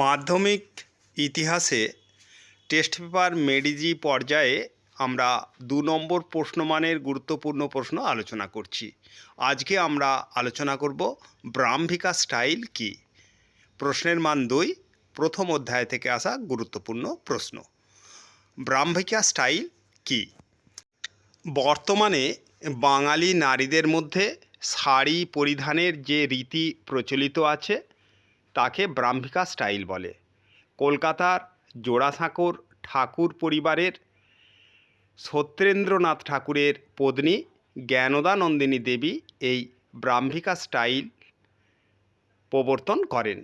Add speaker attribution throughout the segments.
Speaker 1: মাধ্যমিক ইতিহাসে test paper মেডিজি পর্যায়ে আমরা দু নম্বর প্রশ্নমানের গুরুত্বপূর্ণ প্রশ্ন আলোচনা করছি। আজকে আমরা আলোচনা করব ব্রাহ্মিকা স্টাইল কি? প্রশ্নের মান দুই, প্রথম অধ্যায় থেকে আসা গুরুত্বপূর্ণ প্রশ্ন। ব্রাহ্মিকা স্টাইল কি? বর্তমানে বাঙালি নারীদের মধ্যে শাড়ি পরিধানের যে রীতি প্রচলিত আছে তাকে ব্রাহ্মিকা স্টাইল বলে। কলকাতার জোড়াসাঁকোর ঠাকুর পরিবারের সত্যেন্দ্রনাথ ঠাকুরের পত্নী জ্ঞানদানন্দিনী দেবী এই ব্রাহ্মিকা স্টাইল প্রবর্তন করেন।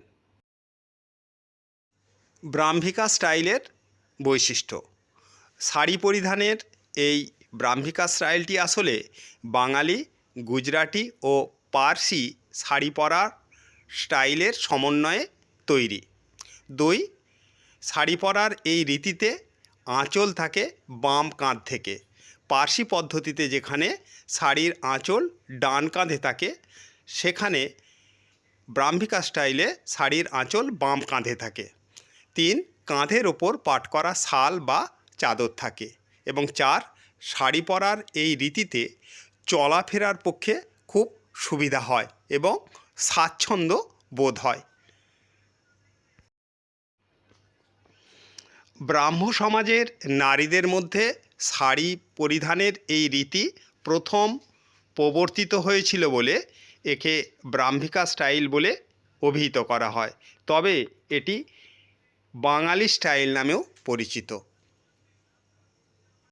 Speaker 1: ব্রাহ্মিকা স্টাইলের বৈশিষ্ট্য। শাড়ি পরিধানের এই ব্রাহ্মিকা স্টাইলটি আসলে বাঙালি, গুজরাটি ও পার্সি শাড়ি পরার স্টাইলের সমন্বয়ে তৈরি। দুই, শাড়ি পরার এই রীতিতে আঁচল থাকে বাম কাঁধ থেকে। পার্সি পদ্ধতিতে যেখানে শাড়ির আঁচল ডান কাঁধে থাকে, সেখানে ব্রাহ্মিকা স্টাইলে শাড়ির আঁচল বাম কাঁধে থাকে। তিন, কাঁধের ওপর পাট করা শাল বা চাদর থাকে। এবং চার, শাড়ি পরার এই রীতিতে চলাফেরার পক্ষে খুব সুবিধা হয় এবং স্বাচ্ছন্দ্য বোধ হয়। ব্রাহ্ম সমাজের নারীদের মধ্যে শাড়ি পরিধানের এই রীতি প্রথম প্রবর্তিত হয়েছিল বলে একে ব্রাহ্মিকা স্টাইল বলে অভিহিত করা হয়। তবে এটি বাঙালি স্টাইল নামেও পরিচিত।